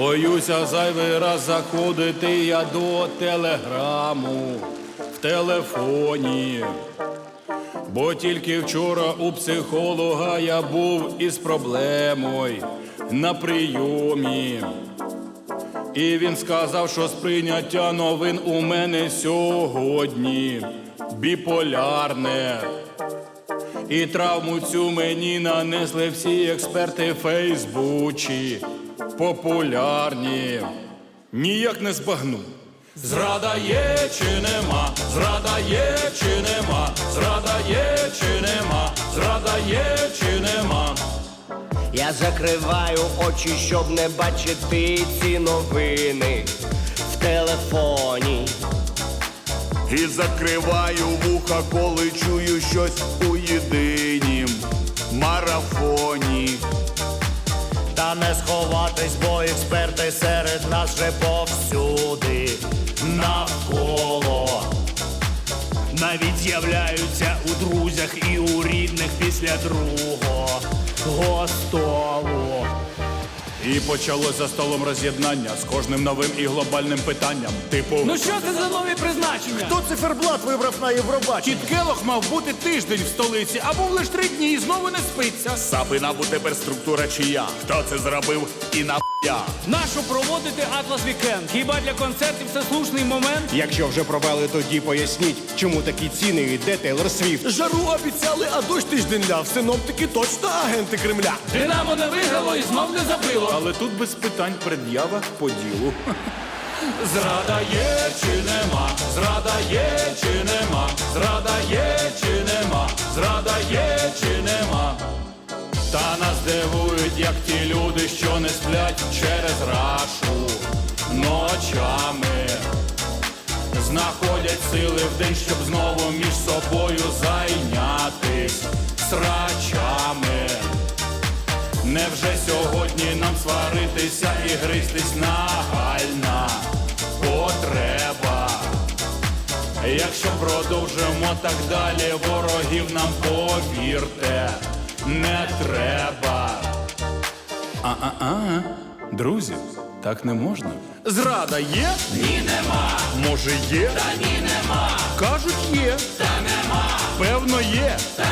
Боюся зайвий раз заходити я до телеграму в телефоні. Бо тільки вчора у психолога я був із проблемою на прийомі. І він сказав, що сприйняття новин у мене сьогодні біполярне. І травму цю мені нанесли всі експерти Фейсбучі, популярні. Ніяк не збагну. Зрада є чи нема, зрада є чи нема, зрада є чи нема, зрада є чи нема. Я закриваю очі, щоб не бачити ці новини в телефоні. І закриваю вуха, коли чую щось у єдинім марафоні. Сховатись, бо експерти серед нас вже повсюди навколо. Навіть з'являються у друзях і у рідних після другого столу. І почалось за столом роз'єднання з кожним новим і глобальним питанням. Типу, Ну що це за нові призначення? Хто циферблат вибрав на Євробаченні? Кіт Келох мав бути тиждень в столиці, а був лише три дні і знову не спиться. Сапинабу тепер структура чия. Хто це зробив і на я. Нашу проводити Атлас Вікенд. Хіба для концертів це слушний момент? Якщо вже провели, тоді поясніть, чому такі ціни і де Тейлор Свіфт. Жару обіцяли, а дощ тиждень ляв. Синоптики точно агенти Кремля. Динамо не виграло і знов не забило. Але тут без питань пред'ява по ділу. Зрада є чи нема, зрада є чи нема, зрада є чи нема, зрада є чи нема. Та нас дивують, як ті люди, що не сплять через рашу ночами. Знаходять сили в день, щоб знову між собою зайнятись срачами. Невже сьогодні нам сваритися і гризтись нагальна потреба? Якщо продовжимо так далі, ворогів нам повірте, не треба. А-а-а, друзі, так не можна. Зрада є? Ні, нема. Може є? Та ні, нема. Кажуть, є. Та нема. Певно, є. Та